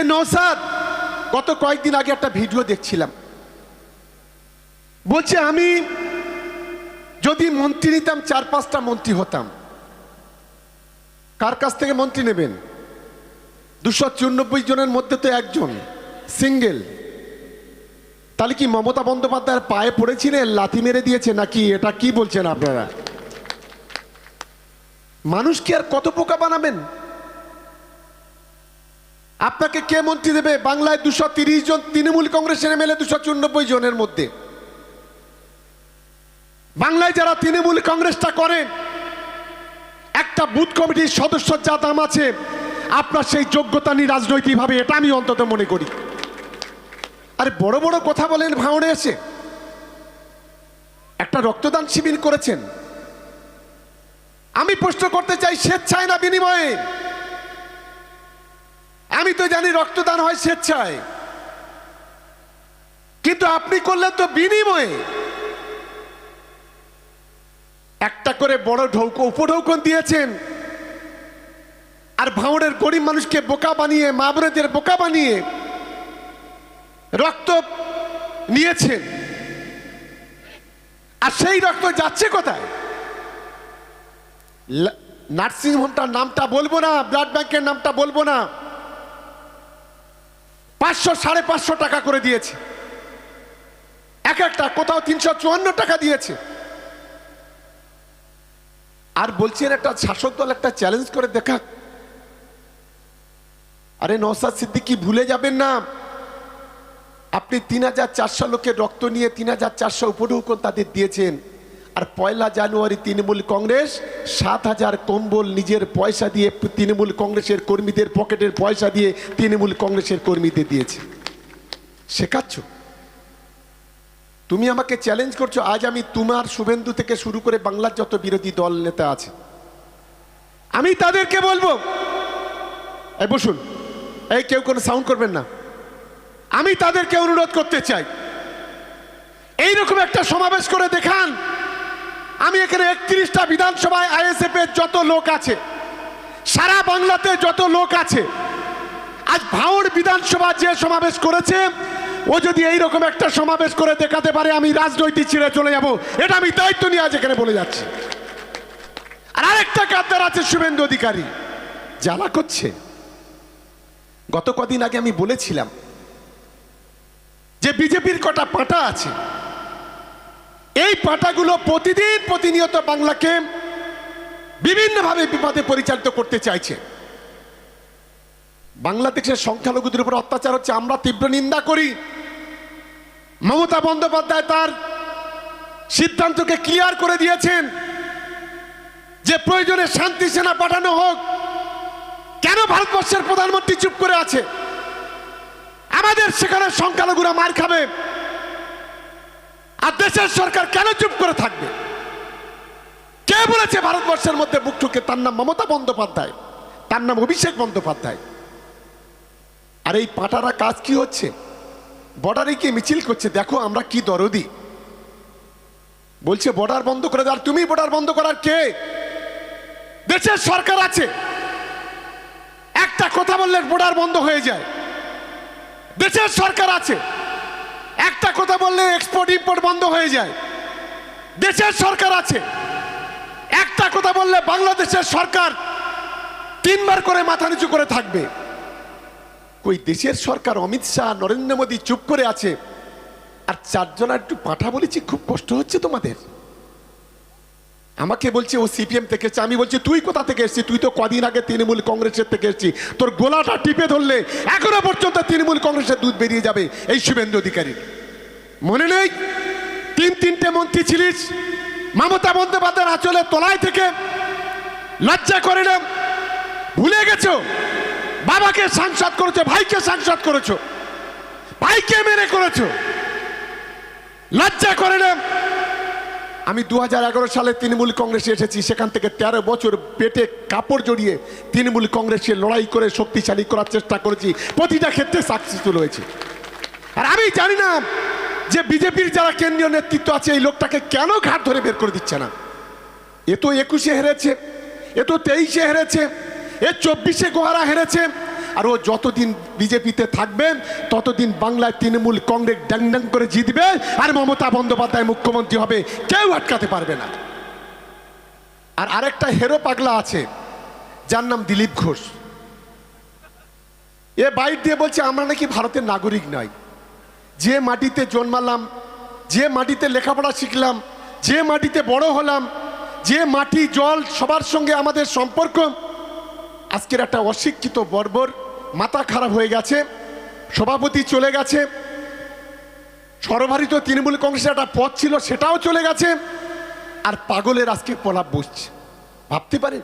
যে নৌসাদ গত কয়েকদিন আগে একটা ভিডিও দেখছিলাম। বলছে, আমি যদি মন্ত্রী নিতাম, চার পাঁচটা মন্ত্রী হতাম। কার কাছ থেকে মন্ত্রী নেবেন? দুশো চুরানব্বই জনের মধ্যে তো একজন, সিঙ্গেল। তাহলে কি মমতা বন্দ্যোপাধ্যায়ের পায়ে পড়েছিলেন লাথি মেরে দিয়েছে নাকি? এটা কি বলছেন আপনারা? মানুষকে আর কত পোকা বানাবেন? আপনাকে কে মন্ত্রী দেবে? বাংলায় দুশো তিরিশ জন তৃণমূল কংগ্রেসের এমএলএ, দুশো চুরানব্বই জনের মধ্যে। বাংলায় যারা তৃণমূল কংগ্রেসটা করেন, একটা বুথ কমিটির সদস্য যা দাম আছে, আপনার সেই যোগ্যতা নেই রাজনৈতিকভাবে এটা আমি অন্তত মনে করি। আরে বড় বড় কথা বলেন ভাঙড়ে এসে। একটা রক্তদান শিবির করেছেন। আমি প্রশ্ন করতে চাই, স্বেচ্ছায় না বিনিময়ে? আমি তো জানি রক্তদান হয় স্বেচ্ছায়। কিন্তু আপনি করলেন তো বিনিময়ে। একটা করে বড় ঢৌকো, উপঢৌকন দিয়েছেন। আর ভাঁড়ের গরিব মানুষকে বোকা বানিয়ে মা বোনেদের বোকা বানিয়ে রক্ত নিয়েছেন। আর সেই রক্ত যাচ্ছে কোথায়? লা- নার্সিং হোমটার নামটা বলব না, ব্লাড ব্যাংকের নামটা বলব না। পাঁচশো, সাড়ে পাঁচশো টাকা করে দিয়েছে। এক একটা, কোথাও তিনশো চুয়ান্ন টাকা দিয়েছে। আর বলছেন একটা শাসক দল একটা চ্যালেঞ্জ করে দেখা। আরে নৌসাদ সিদ্দিকি, ভুলে যাবেন না। আপনি তিন হাজার চারশো লোকের রক্ত নিয়ে তিন হাজার চারশো উপঢৌকন তাদের দিয়েছেন। আর পয়লা জানুয়ারি তৃণমূল কংগ্রেস, সাত হাজার কম্বল নিজের পয়সা দিয়ে তৃণমূল কংগ্রেসের কর্মীদের পকেটের পয়সা দিয়ে তৃণমূল কংগ্রেসের কর্মীদের দিয়েছে। শেখাচ্ছ? তুমি আমাকে চ্যালেঞ্জ করছ, আজ আমি তোমার শুভেন্দু থেকে শুরু করে বাংলার যত বিরোধী দল নেতা আছে, আমি তাদেরকে বলব, এই বসুন, এই কেউ কোনো সাউন্ড করবেন না, আমি তাদেরকে অনুরোধ করতে চাই, এইরকম একটা সমাবেশ করে দেখান আমি এখানে একত্রিশটা বিধানসভায় আইএসএফ এর যত লোক আছে, সারা বাংলাতে যত লোক আছে, আজ ভাওড় বিধানসভা যে সমাবেশ করেছে, ও যদি এইরকম একটা সমাবেশ করে দেখাতে পারে, আমি রাজনৈতিক ছেড়ে চলে যাব। এটা আমি দায়িত্ব নিয়ে আজ এখানে বলে যাচ্ছি। আর আরেকটা কাদ্দার আছে, শুভেন্দু অধিকারী? জ্বালা করছে। গত কদিন আগে আমি বলেছিলাম যে বিজেপির কটা পাটা আছে এই পাটাগুলো প্রতিদিন প্রতিনিয়ত বাংলাকে বিভিন্নভাবে বিপদে পরিচালিত করতে চাইছে। বাংলাদেশের সংখ্যালঘুদের উপর অত্যাচার হচ্ছে, আমরা তীব্র নিন্দা করি। মমতা বন্দ্যোপাধ্যায় তার সিদ্ধান্তকে ক্লিয়ার করে দিয়েছেন যে প্রয়োজনে শান্তি সেনা পাঠানো হোক। কেন ভারতবর্ষের প্রধানমন্ত্রী চুপ করে আছে? আমাদের সেখানে সংখ্যালঘুরা মার খাবে। আর দেশের সরকার কেন চুপ করে থাকবে? কে বলেছে ভারতবর্ষের মধ্যে মুখ ঠুকে তার নাম মমতা বন্দ্যোপাধ্যায়? তার নাম অভিষেক বন্দ্যোপাধ্যায়। আর এই পাটারা কাজ কি হচ্ছে? বর্ডারে গিয়ে মিছিল করছে, দেখো আমরা কি দরদি। বলছে, বর্ডার বন্ধ করে দাও। আর তুমি বর্ডার বন্ধ করার কে? দেশের সরকার আছে। একটা কথা বললে বর্ডার বন্ধ হয়ে যায়। দেশের সরকার আছে। একটা কথা বললে এক্সপোর্ট ইম্পোর্ট বন্ধ হয়ে যায়। দেশের সরকার আছে। একটা কথা বললে বাংলাদেশের সরকার তিনবার করে মাথা নিচু করে থাকবে। কই দেশের সরকার অমিত শাহ, নরেন্দ্র মোদী চুপ করে আছে, আর চারজনা একটু পাঠা বলেছি, খুব কষ্ট হচ্ছে তোমাদের। আমাকে বলছে, ও সিপিএম থেকে এসছে। আমি বলছি, তুই কোথা থেকে এসছিস? তুই তো কদিন আগে তৃণমূল কংগ্রেসের থেকে এসছিস। তোর গোলাটা টিপে ধরলে এখনও পর্যন্ত তৃণমূল কংগ্রেসের দুধ বেরিয়ে যাবে এই শুভেন্দু অধিকারী মনে নেই? তিন তিনটে মন্ত্রী ছিলিস। মমতা বন্দ্যোপাধ্যায়ের আঁচলের তলায় থেকে লজ্জা করে না? ভুলে গেছো? বাবাকে সাংসদ করেছ, ভাইকে সাংসদ করেছ, ভাইকে মেরে করেছ। লজ্জা করে না? আমি দু হাজার এগারো সালে তৃণমূল কংগ্রেসে এসেছি, সেখান থেকে তেরো বছর পেটে কাপড় জড়িয়ে তৃণমূল কংগ্রেসে লড়াই করে শক্তিশালী করার চেষ্টা করেছি। প্রতিটা ক্ষেত্রে সাকসেসফুল হয়েছে। আর আমি জানি না যে বিজেপির যারা কেন্দ্রীয় নেতৃত্ব আছে, এই লোকটাকে কেন ঘাট ধরে বের করে দিচ্ছে না? এ তো একুশে হেরেছে, এ তো তেইশে হেরেছে, এ চব্বিশে গোহারা হেরেছে, আর ও যতদিন বিজেপিতে থাকবেন ততদিন বাংলায় তৃণমূল কংগ্রেস ড্যাং ড্যাং করে জিতবে, আর মমতা বন্দ্যোপাধ্যায় মুখ্যমন্ত্রী হবে, কেউ আটকাতে পারবে না। আর আরেকটা হেরো পাগলা আছে, যার নাম দিলীপ ঘোষ। এ বাইট দিয়ে বলছে, আমরা নাকি ভারতের নাগরিক নয়। যে মাটিতে জন্মালাম, যে মাটিতে লেখাপড়া শিখলাম, যে মাটিতে বড় হলাম, যে মাটি, জল সবার সঙ্গে আমাদের সম্পর্ক, আজকের একটা অশিক্ষিত বর্বর মাথা খারাপ হয়ে গেছে, সভাপতি চলে গেছে সর্বভারিত তৃণমূল কংগ্রেসের একটা পথ ছিল, সেটাও চলে গেছে, আর পাগলের আজকে পলাপ বসছে। ভাবতে পারেন?